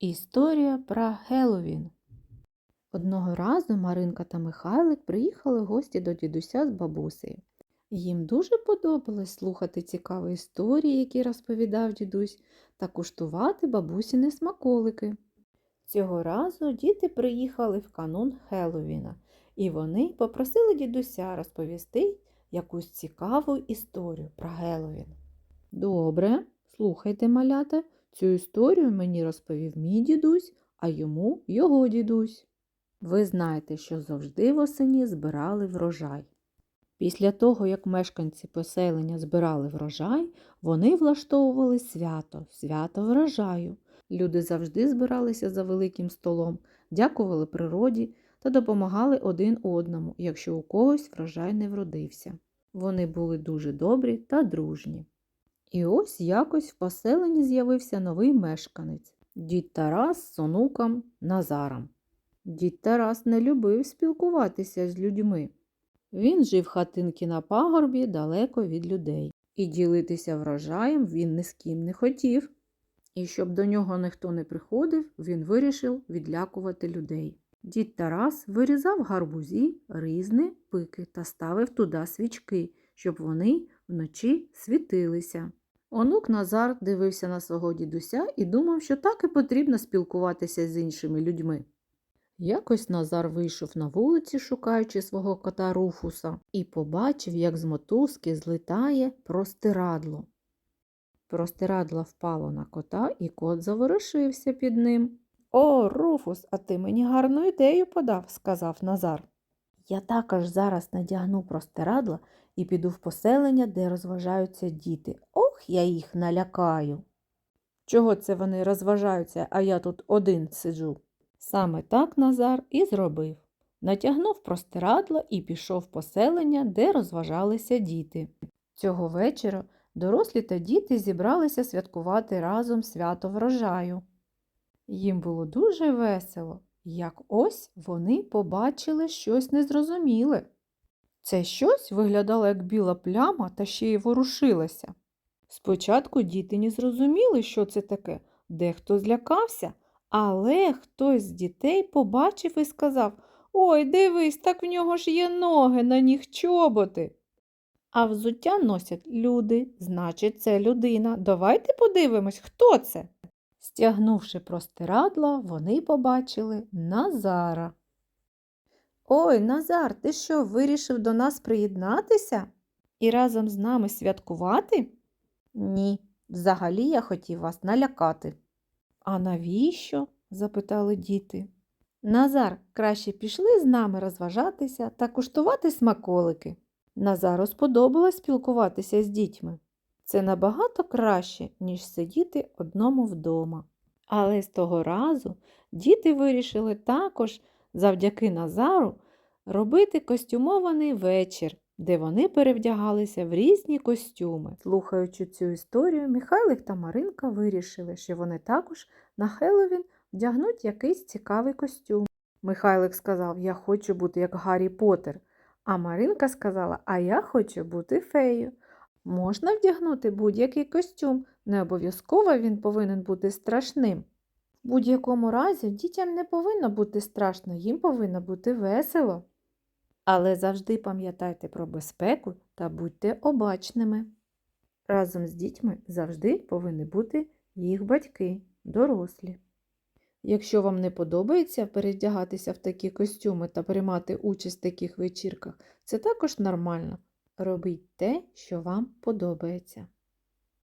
Історія про Геловін. Одного разу Маринка та Михайлик приїхали гості до дідуся з бабусею. Їм дуже подобалось слухати цікаві історії, які розповідав дідусь, та куштувати бабусіни смаколики. Цього разу діти приїхали в канун Хеллоуіна, і вони попросили дідуся розповісти якусь цікаву історію про Геловін. Добре, слухайте, малята, цю історію мені розповів мій дідусь, а йому його дідусь. Ви знаєте, що завжди восені збирали врожай. Після того, як мешканці поселення збирали врожай, вони влаштовували свято, свято врожаю. Люди завжди збиралися за великим столом, дякували природі та допомагали один одному, якщо у когось врожай не вродився. Вони були дуже добрі та дружні. І ось якось в поселенні з'явився новий мешканець дід Тарас з онуком Назаром. Дід Тарас не любив спілкуватися з людьми. Він жив хатинки на пагорбі далеко від людей, і ділитися врожаєм він ні з ким не хотів. І щоб до нього ніхто не приходив, він вирішив відлякувати людей. Дід Тарас вирізав гарбузі, різни, пики та ставив туди свічки, щоб вони вночі світилися. Онук Назар дивився на свого дідуся і думав, що так і потрібно спілкуватися з іншими людьми. Якось Назар вийшов на вулиці, шукаючи свого кота Руфуса, і побачив, як з мотузки злітає простирадло. Простирадло впало на кота, і кот заворушився під ним. О, Руфус, а ти мені гарну ідею подав, сказав Назар. Я також зараз надягну простирадла і піду в поселення, де розважаються діти. Ох, я їх налякаю. Чого це вони розважаються, а я тут один сиджу? Саме так Назар і зробив. Натягнув простирадла і пішов в поселення, де розважалися діти. Цього вечора дорослі та діти зібралися святкувати разом свято врожаю. Їм було дуже весело, як ось вони побачили щось незрозуміле. Це щось виглядало як біла пляма та ще й ворушилося. Спочатку діти не зрозуміли, що це таке, дехто злякався, але хтось з дітей побачив і сказав Ой, дивись, так в нього ж є ноги, на них чоботи. А взуття носять люди, значить, це людина. Давайте подивимось, хто це. Стягнувши простирадла, вони побачили Назара. Ой, Назар, ти що, вирішив до нас приєднатися і разом з нами святкувати? Ні, взагалі я хотів вас налякати. А навіщо? запитали діти. Назар, краще пішли з нами розважатися та куштувати смаколики. Назару сподобалось спілкуватися з дітьми. Це набагато краще, ніж сидіти одному вдома. Але з того разу діти вирішили також, завдяки Назару, робити костюмований вечір, де вони перевдягалися в різні костюми. Слухаючи цю історію, Михайлик та Маринка вирішили, що вони також на Хеллоуін вдягнуть якийсь цікавий костюм. Михайлик сказав, я хочу бути як Гаррі Поттер, а Маринка сказала, а я хочу бути феєю. Можна вдягнути будь-який костюм, не обов'язково він повинен бути страшним. В будь-якому разі дітям не повинно бути страшно, їм повинно бути весело. Але завжди пам'ятайте про безпеку та будьте обачними. Разом з дітьми завжди повинні бути їх батьки, дорослі. Якщо вам не подобається передягатися в такі костюми та приймати участь в таких вечірках, це також нормально. Робіть те, що вам подобається.